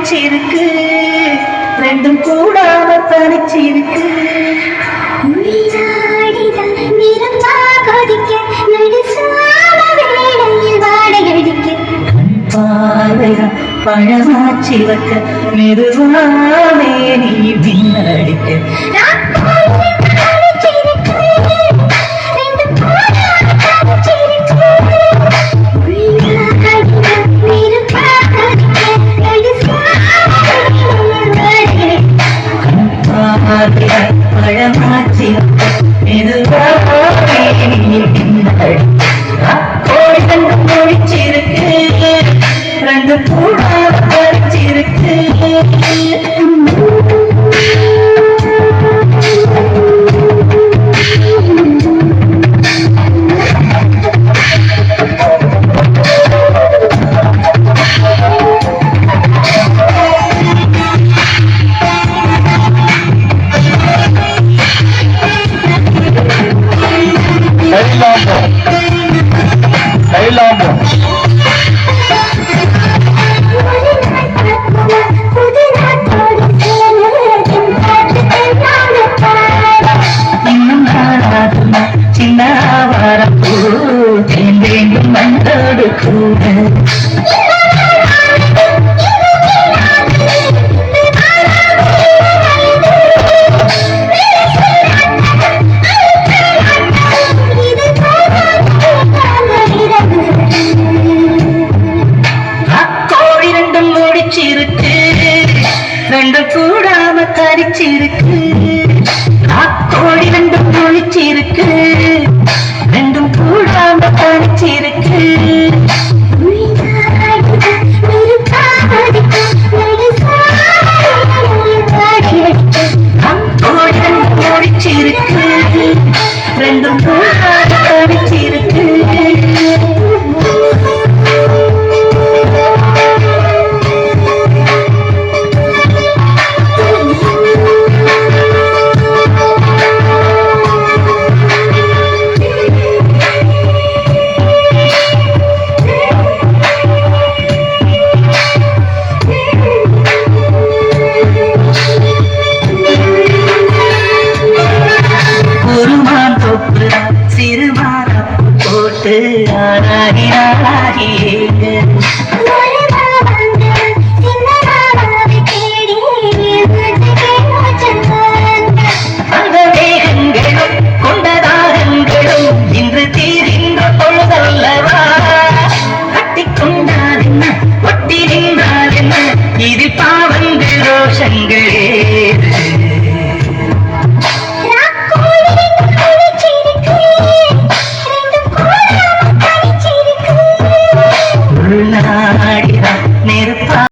தனிச்சிருக்கு. ரெண்டும் கூடாம தனிச்சிருக்கு. பழமாச்சி வைக்க மெதுவாமே நீ பின்னடிக்க இல்லாம சின்ன வாரம் பூ எங்கெங்கும் வந்தோடு கூட. ரெண்டும் பூசாத Hey.